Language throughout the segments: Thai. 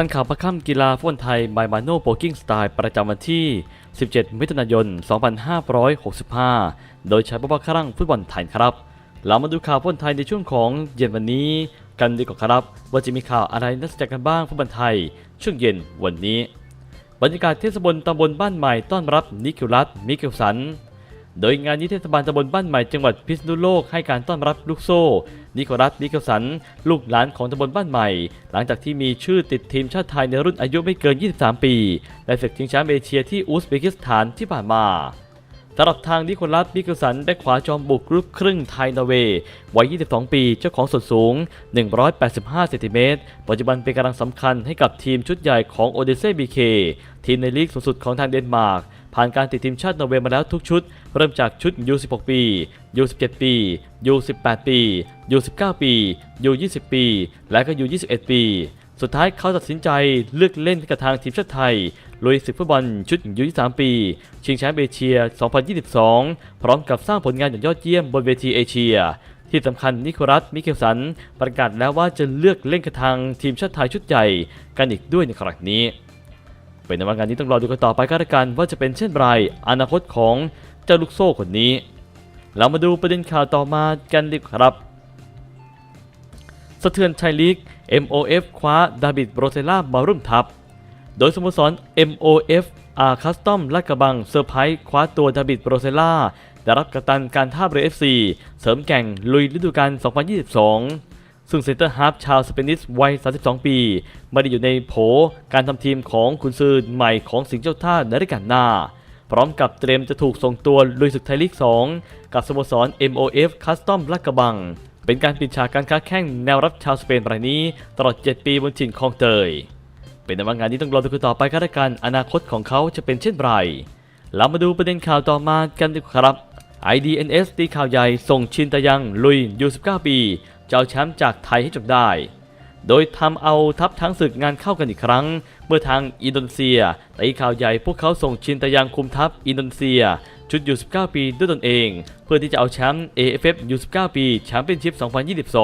ทันข่าวประค่ำกีฬาฟุตบอลไทยบายมาโนโปกิ้งสไตล์ประจำวันที่ 17 มิถุนายน 2565 โดยใช้ประวัติครั่งฟุตบอลไทยครับ เรามาดูข่าวฟุตบอลไทยในช่วงของเย็นวันนี้กันดีกว่าครับ ว่าจะมีข่าวอะไรน่าสนใจกันบ้างฟุตบอลไทย ช่วงเย็นวันนี้ บรรยากาศเทศบาลตำบลบ้านใหม่ต้อนรับนิคิวลัสมิเกลสัน โดยงานนี้เทศบาลตำบลบ้านใหม่จังหวัดพิษณุโลกให้การต้อนรับลูกโซ่ นิโคลัสมิเกลสัน ลูกหลานของตำบลบ้านใหม่ หลังจากที่มีชื่อติดทีมชาติไทยในรุ่นอายุไม่เกิน 23 ปีและศึกชิงแชมป์เอเชียที่อุซเบกิสถานที่ผ่านมาสำหรับทางนิโคลัสมิเกลสันแบ็คขวาจอมบุกลูกครึ่งไทยนอร์เวย์วัย 22 ปี เจ้าของส่วนสูง 185 เซนติเมตร ปัจจุบันเป็นกำลังสำคัญให้กับทีมชุดใหญ่ของโอเดเซ่บีเค ทีมในลีกสูงสุดของทางเดนมาร์ก ผ่านการติดทีมชาตินอร์เวย์มาแล้วทุกชุด เริ่มจากชุด U16 ปี U17 ปี U18 ปี U19 ปี U20 ปี และก็ U21 ปี สุดท้ายเขาตัดสินใจเลือกเล่นกับทางทีมชาติไทยลุยศึกฟุตบอลชุด U23 ปี ชิงแชมป์เอเชีย 2022 พร้อมกับสร้างผลงานอย่างยอดเยี่ยมบนเวทีเอเชียที่สำคัญนิโคลัสมิเคลสัน ประกาศแล้วว่าจะเลือกเล่นกับทางทีมชาติไทยชุดใหญ่กันอีกด้วยในครั้งนี้ เป็นในวันงานนี้ต้องรอดูกันต่อไปก็แล้วกันว่าจะเป็นเช่นไรอนาคตของเจ้าลูกโซ่คนนี้ เรามาดูประเด็นข่าวต่อมากันดีครับ สะเทือนไทยลีก MOF คว้าดาบิดโบรเซล่ามาร่วมทัพ โดยสโมสร MOF อาคัสตอมลาดกระบังเซอร์ไพรส์คว้าตัวดาบิดโบรเซล่าได้รับกัปตันการท่าเรือ FC เสริมแก่งลุยฤดูกาล2022 ซึ่งเซนเตอร์ฮาร์ฟชาวสเปนิสวัย 32 ปี ไม่ได้อยู่ในโผการทำทีมของคุณซือใหม่ของสิงห์เจ้าท่าในฤดูกาลหน้า พร้อมกับเตรียมจะถูกส่งตัวลุยศึกไทยลีก 2 กับสโมสร MOF คัสตอมลาดกระบัง เป็นการปิดฉากการค้าแข่งแนวรับชาวสเปนรายนี้ตลอด 7 ปีบนถิ่นคลองเตย เป็นในว่างานนี้ต้องรอดูกันต่อไปก็แล้วกันอนาคตของเขาจะเป็นเช่นไรเรามาดูประเด็นข่าวต่อมากันดีกว่าครับ IDNS ตีข่าวใหญ่ส่งชินตะยังลุยยู19 ปี จะเอาแชมป์จากไทยให้จบได้ โดยทำเอาทัพทั้งศึกงานเข้ากันอีกครั้ง เมื่อทางอินโดนีเซียตีข่าวใหญ่พวกเขาส่งชินตะยังคุมทัพอินโดนีเซีย ชุดยู19 ปีด้วยตนเอง เพื่อที่จะเอาแชมป์ AFF U19 ปีแชมเปี้ยนชิพ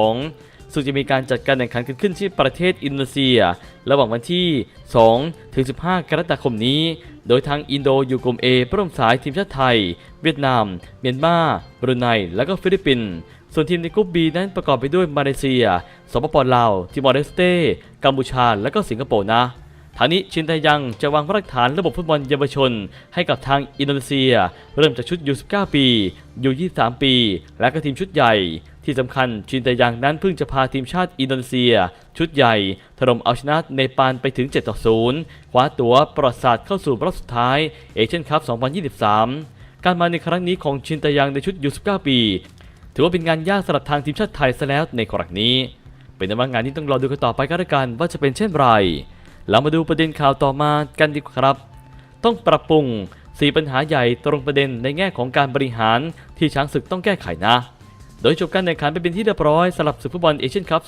2022ซึ่งจะมีการจัดการแข่งขันกันขึ้นที่ประเทศอินโดนีเซีย ระหว่างวันที่ 2 ถึง 15 กรกฎาคมนี้ โดยทางอินโดอยู่กลุ่ม A ร่วมสายทีมชาติไทย เวียดนาม เมียนมาบรูไน และก็ฟิลิปปินส์ ส่วนทีมในกลุ่ม B นั้นประกอบไปด้วยมาเลเซีย สปปลาวทิมอร์เลสเต้ กัมพูชา และก็สิงคโปร์นะทางนี้ชินไทยังจะวางรากฐานระบบฟุตบอลเยาวชน ให้กับทางอินโดนีเซีย เริ่มจากชุด U19 ปี U23 ปี และก็ทีมชุดใหญ่ ที่สำคัญชินไทยังนั้นเพิ่งจะพาทีมชาติอินโดนีเซีย ชุดใหญ่ถล่มเอาชนะเนปาลไปถึง 7 ต่อ 0 คว้าตั๋วประวัติศาสตร์เข้าสู่รอบสุดท้ายเอเชียนคัพ 2023 การมาในครั้งนี้ของชินไทยังในชุด U19 ปี ถือว่าเป็นงานยากสำหรับทางทีมชาติไทยซะแล้วในครั้งนี้ เป็นแต่ว่างานที่ต้องรอดูกันต่อไปก็แล้วกันว่าจะเป็นเช่นไร เรามาดูประเด็นข่าวต่อมากันดีกว่าครับ ต้องปรับปรุง 4 ปัญหาใหญ่ตรงประเด็นในแง่ของการบริหารที่ช้างศึกต้องแก้ไขนะ โดยจบการแข่งขันไปเป็นที่เรียบร้อยสำหรับศึกฟุตบอลเอเชียนคัพ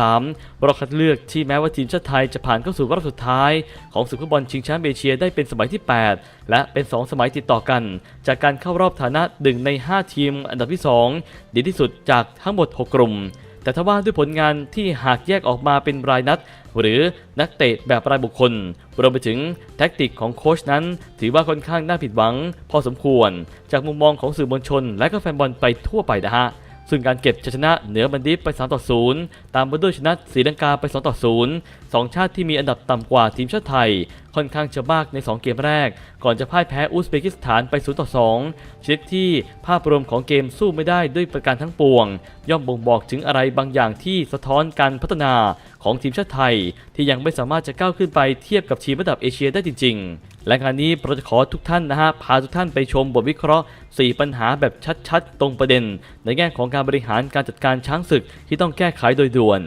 2023 รอบคัดเลือกที่แม้ว่าทีมชาติไทยจะผ่านเข้าสู่รอบสุดท้าย ของศึกฟุตบอลชิงแชมป์เอเชียได้เป็นสมัยที่ 8 และเป็น 2 สมัยติดต่อกัน จากการเข้ารอบฐานะดึงใน 5 ทีมอันดับที่ 2 ดีที่สุดจากทั้งหมด 6 กลุ่ม แต่ถ้าว่าด้วยผลงานที่หากแยกออกมาเป็นรายนัด หรือนักเตะแบบรายบุคคล รวมไปถึงแท็กติกของโค้ชนั้น ถือว่าค่อนข้างน่าผิดหวัง พอสมควร จากมุมมองของสื่อมวลชน และก็แฟนบอลไปทั่วไปนะฮะซึ่งการเก็บชัยชนะเหนือบันดิฟไป 3 ต่อ 0 ตามมาด้วยชนะศรีลังกาไป 2 ต่อ0สองชาติที่มีอันดับต่ำกว่าทีมชาติไทย ค่อนข้างจะมากใน 2 เกมแรก ก่อนจะพ่ายแพ้อุซเบกิสถานไป 0 ต่อ 2 ชนิดที่ภาพรวมของเกมสู้ไม่ได้ด้วยประการทั้งปวง ย่อมบ่งบอกถึงอะไรบางอย่างที่สะท้อนการพัฒนาของทีมชาติไทย ที่ยังไม่สามารถจะก้าวขึ้นไปเทียบกับทีมระดับเอเชียได้จริง ๆ และงานนี้เราจะขอทุกท่านนะฮะพาทุกท่านไปชมบทวิเคราะห์ 4 ปัญหาแบบชัดๆ ตรงประเด็น ในแง่ของการบริหารการจัดการช้างศึกที่ต้องแก้ไขโดยด่วน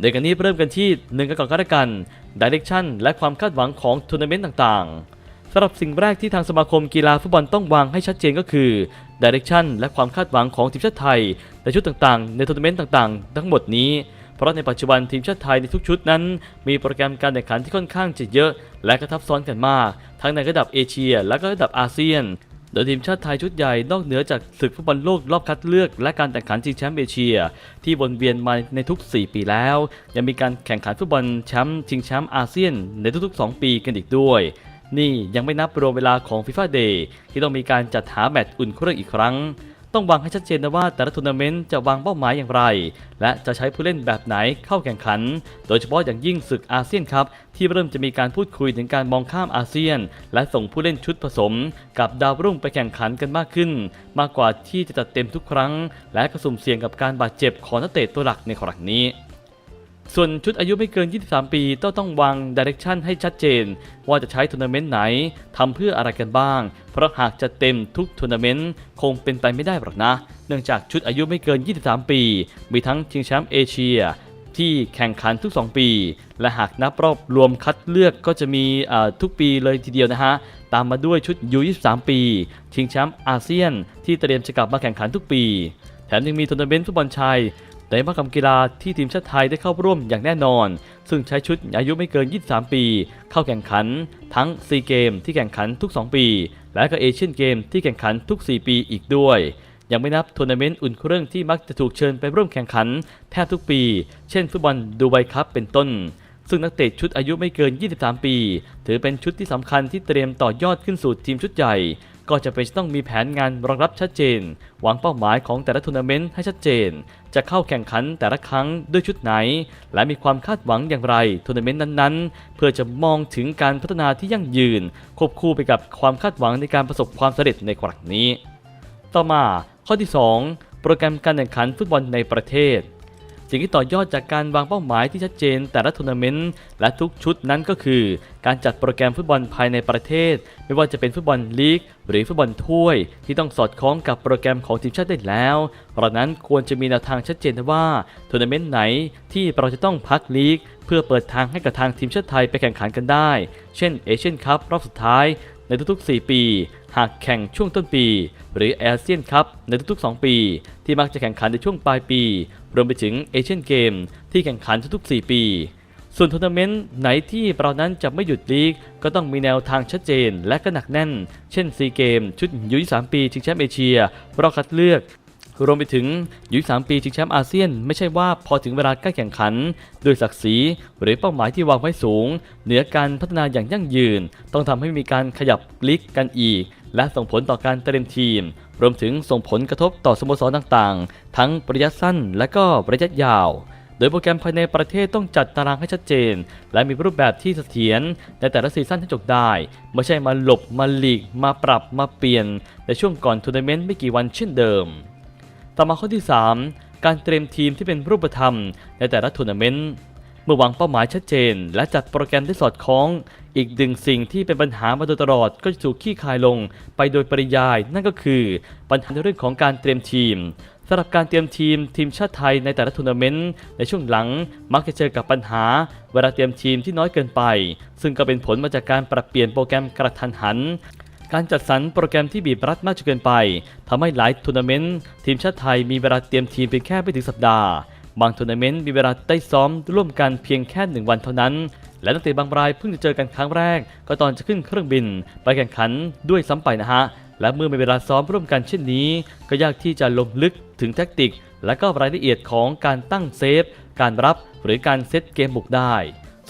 โดยกันนี้เริ่มกันที่หนึ่งกันก่อนก็แล้วกันดิเรกชันและความคาดหวังของทัวร์นาเมนต์ต่างๆสำหรับสิ่งแรกที่ทางสมาคมกีฬาฟุตบอลต้องวางให้ชัดเจนก็คือดิเรกชันและความคาดหวังของทีมชาติไทยในชุดต่างๆ ในทัวร์นาเมนต์ต่างๆ ทั้งหมดนี้เพราะในปัจจุบันทีมชาติไทยในทุกชุดนั้น มีโปรแกรมการแข่งขันที่ค่อนข้างจะเยอะ และกระทับซ้อนกันมาก ทั้งในระดับเอเชีย และก็ระดับอาเซียน โดยทีมชาติไทยชุดใหญ่นอกเหนือจากศึกฟุตบอลโลกรอบคัดเลือก และการแข่งขันชิงแชมป์เอเชีย ที่วนเวียนมาในทุก 4 ปีแล้ว ยังมีการแข่งขันฟุตบอลแชมป์ชิงแชมป์อาเซียนในทุกๆ 2 ปีกันอีกด้วยนี่ยังไม่นับรวมเวลาของฟีฟ่าเดย์ที่ต้องมีการจัดหาแมตช์อุ่นเครื่องอีกครั้ง ต้องวางให้ชัดเจนนะว่าแต่ละทัวร์นาเมนต์จะวางเป้าหมายอย่างไร และจะใช้ผู้เล่นแบบไหนเข้าแข่งขัน โดยเฉพาะอย่างยิ่งศึกอาเซียนครับ ที่เริ่มจะมีการพูดคุยถึงการมองข้ามอาเซียน และส่งผู้เล่นชุดผสม กับดาวรุ่งไปแข่งขันกันมากขึ้น มากกว่าที่จะจัดเต็มทุกครั้ง และกระสุ่มเสี่ยงกับการบาดเจ็บของนักเตะตัวหลักในครั้งนี้ ส่วนชุดอายุไม่เกิน 23 ปีต้องต้องวางดิเรกชันให้ชัดเจน ว่าจะใช้ทัวร์นาเมนต์ไหนทำเพื่ออะไรกันบ้าง เพราะหากจะเต็มทุกทัวร์นาเมนต์คงเป็นไปไม่ได้หรอกนะ เนื่องจากชุดอายุไม่เกิน 23 ปี มีทั้งชิงแชมป์เอเชียที่แข่งขันทุก 2 ปี และหากนับรอบรวมคัดเลือกก็จะมีทุกปีเลยทีเดียวนะฮะ ตามมาด้วยชุดยู23 ปี ชิงแชมป์อาเซียน ที่เตรียมจะกลับมาแข่งขันทุกปี แถมยังมีทัวร์นาเมนต์ฟุตบอลชาย ในมหกรรมกีฬาที่ทีมชาติไทยได้เข้าร่วมอย่างแน่นอน ซึ่งใช้ชุดอายุไม่เกิน 23 ปี เข้าแข่งขัน ทั้งซีเกมที่แข่งขันทุก 2 ปี และก็เอเชียนเกมที่แข่งขันทุก 4 ปีอีกด้วย ยังไม่นับทัวร์นาเมนต์อุ่นเครื่องที่มักจะถูกเชิญไปร่วมแข่งขันแทบทุกปี เช่นฟุตบอลดูไบคัพเป็นต้นซึ่งนักเตะชุดอายุไม่เกิน 23 ปี ถือเป็นชุดที่สำคัญที่เตรียมต่อยอดขึ้นสู่ทีมชุดใหญ่ ก็จะเป็นต้องมีแผนงานรองรับชัดเจน วางเป้าหมายของแต่ละทัวร์นาเมนต์ให้ชัดเจน จะเข้าแข่งขันแต่ละครั้งด้วยชุดไหน และมีความคาดหวังอย่างไรทัวร์นาเมนต์นั้นๆ เพื่อจะมองถึงการพัฒนาที่ยั่งยืน ควบคู่ไปกับความคาดหวังในการประสบความสำเร็จในครั้งนี้ ต่อมาข้อที่ 2 โปรแกรมการแข่งขันฟุตบอลในประเทศ สิ่งที่ต่อยอดจากการวางเป้าหมายที่ชัดเจนแต่ละทัวร์นาเมนต์และทุกชุดนั้นก็คือ การจัดโปรแกรมฟุตบอลภายในประเทศ ไม่ว่าจะเป็นฟุตบอลลีก หรือฟุตบอลถ้วย ที่ต้องสอดคล้องกับโปรแกรมของทีมชาติได้แล้ว เพราะนั้นควรจะมีแนวทางชัดเจนว่าทัวร์นาเมนต์ไหนที่เราจะต้องพักลีก เพื่อเปิดทางให้กับทางทีมชาติไทยไปแข่งขันกันได้ เช่นเอเชียนคัพรอบสุดท้าย ในทุกๆ 4 ปี หากแข่งช่วงต้นปี หรืออาเซียนคัพในทุกๆ 2 ปี ที่มักจะแข่งขันในช่วงปลายปี รวมไปถึงเอเชียนเกมที่แข่งขันทุกๆ 4 ปี ส่วนทัวร์นาเมนต์ไหนที่เรานั้นจะไม่หยุดลีก ก็ต้องมีแนวทางชัดเจนและก็หนักแน่น เช่นซีเกมชุดยู23ปีชิงแชมป์เอเชียรอบคัดเลือก รวมไปถึงยู23ปีชิงแชมป์อาเซียน ไม่ใช่ว่าพอถึงเวลาใกล้แข่งขันด้วยศักดิ์ศรีหรือเป้าหมายที่วางไว้สูง เหนือการพัฒนาอย่างยั่งยืน ต้องทำให้มีการขยับลีกกันอีก และส่งผลต่อการเตรียมทีม รวมถึงส่งผลกระทบต่อสโมสรต่างๆ ทั้งระยะสั้นและก็ระยะยาวโดยโปรแกรมภายในประเทศต้องจัดตารางให้ชัดเจน และมีรูปแบบที่เสถียรในแต่ละซีซั่นให้จบได้ ไม่ใช่มาหลบมาหลีก มาปรับมาเปลี่ยนในช่วงก่อนทัวร์นาเมนต์ไม่กี่วันเช่นเดิม ต่อมาข้อที่ 3 การเตรียมทีมที่เป็นรูปธรรมในแต่ละทัวร์นาเมนต์ เมื่อวางเป้าหมายชัดเจน และจัดโปรแกรมที่สอดคล้อง อีกหนึ่งสิ่งที่เป็นปัญหามาโดยตลอดก็จะถูกขี้คายลงไปโดยปริยาย นั่นก็คือปัญหาในเรื่องของการเตรียมทีมสำหรับการเตรียมทีมทีมชาติไทยในแต่ละทัวร์นาเมนต์ในช่วงหลังมักจะเจอกับปัญหา เวลาเตรียมทีมที่น้อยเกินไป ซึ่งก็เป็นผลมาจากการปรับเปลี่ยนโปรแกรมกระทันหัน การจัดสรรโปรแกรมที่บีบรัดมากจนเกินไปทำให้หลายทัวร์นาเมนต์ทีมชาติไทยมีเวลาเตรียมทีมเพียงแค่ไม่ถึงสัปดาห์ บางทัวร์นาเมนต์มีเวลาได้ซ้อมร่วมกันเพียงแค่หนึ่งวันเท่านั้น และนักเตะบางรายเพิ่งจะเจอกันครั้งแรก ก็ตอนจะขึ้นเครื่องบิน ไปแข่งขันด้วยซ้ำไปนะฮะและเมื่อมีเวลาซ้อมร่วมกันเช่นนี้ ก็ยากที่จะลงลึกถึงแทคติก และก็รายละเอียดของการตั้งเซฟ การรับหรือการเซตเกมบุกได้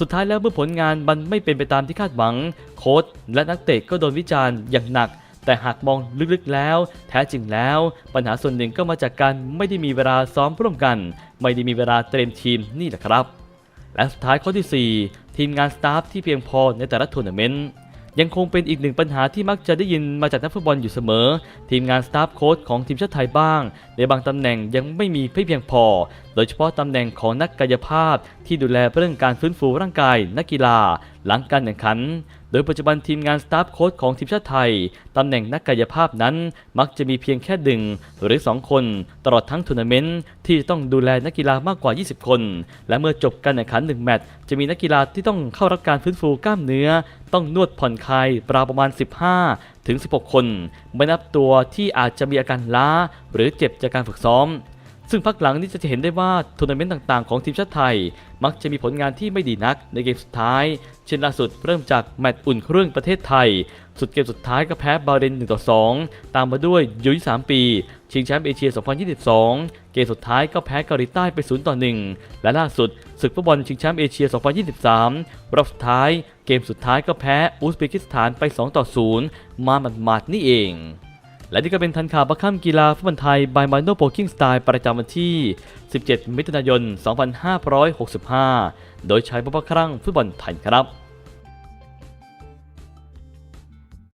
สุดท้ายแล้วเมื่อผลงานมันไม่เป็นไปตามที่คาดหวัง โค้ชและนักเตะก็โดนวิจารณ์อย่างหนัก แต่หากมองลึกๆแล้ว แท้จริงแล้ว ปัญหาส่วนหนึ่งก็มาจากการไม่ได้มีเวลาซ้อมร่วมกัน ไม่ได้มีเวลาเตรียมทีมนี่แหละครับ และสุดท้ายข้อที่ 4 ทีมงานสตาฟที่เพียงพอในแต่ละทัวร์นาเมนต์ ยังคงเป็นอีกหนึ่งปัญหาที่มักจะได้ยินมาจากนักฟุตบอลอยู่เสมอ ทีมงานสตาฟโค้ชของทีมชาติไทยบ้าง ในบางตำแหน่งยังไม่มีเพียงพอ โดยเฉพาะตำแหน่งของนักกายภาพที่ดูแลเรื่องการฟื้นฟูร่างกายนักกีฬาหลังการแข่งขัน โดยปัจจุบันทีมงานสตาฟโค้ชของทีมชาติไทย ตำแหน่งนักกายภาพนั้นมักจะมีเพียงแค่หนึ่งหรือ 2 คน ตลอดทั้งทัวร์นาเมนต์ที่ต้องดูแลนักกีฬามากกว่า 20 คน และเมื่อจบการแข่งขัน 1 แมตช์จะมีนักกีฬาที่ต้องเข้ารับการฟื้นฟูกล้ามเนื้อ ต้องนวดผ่อนคลายราวประมาณ 15 ถึง 16 คน ไม่นับตัวที่อาจจะมีอาการล้า หรือเจ็บจากการฝึกซ้อม ซึ่งพักหลังนี้จะเห็นได้ว่าทัวร์นาเมนต์ต่างๆของทีมชาติไทย มักจะมีผลงานที่ไม่ดีนักในเกมสุดท้าย เช่นล่าสุดเริ่มจากแมตช์อุ่นเครื่องประเทศไทย สุดเกมสุดท้ายก็แพ้บาเรน1ต่อ2ตามมาด้วยยู23ปี ชิงแชมป์เอเชีย 2022 เกมสุดท้ายก็แพ้เกาหลีใต้ไป0ต่อ1และล่าสุดศึกฟุตบอลชิงแชมป์เอเชีย 2023 รอบสุดท้าย เกมสุดท้ายก็แพ้อุซเบกิสถานไป2ต่อ0มาหมาดๆนี่เอง และนี่ก็เป็นทันข่าวประค่ำกีฬาฟุตบอลไทยบายมาโนโปกิ้งสไตล์ประจำวันที่ 17 มิถุนายน 2565 โดยใช้พระครั่งฟุตบอลไทยครับ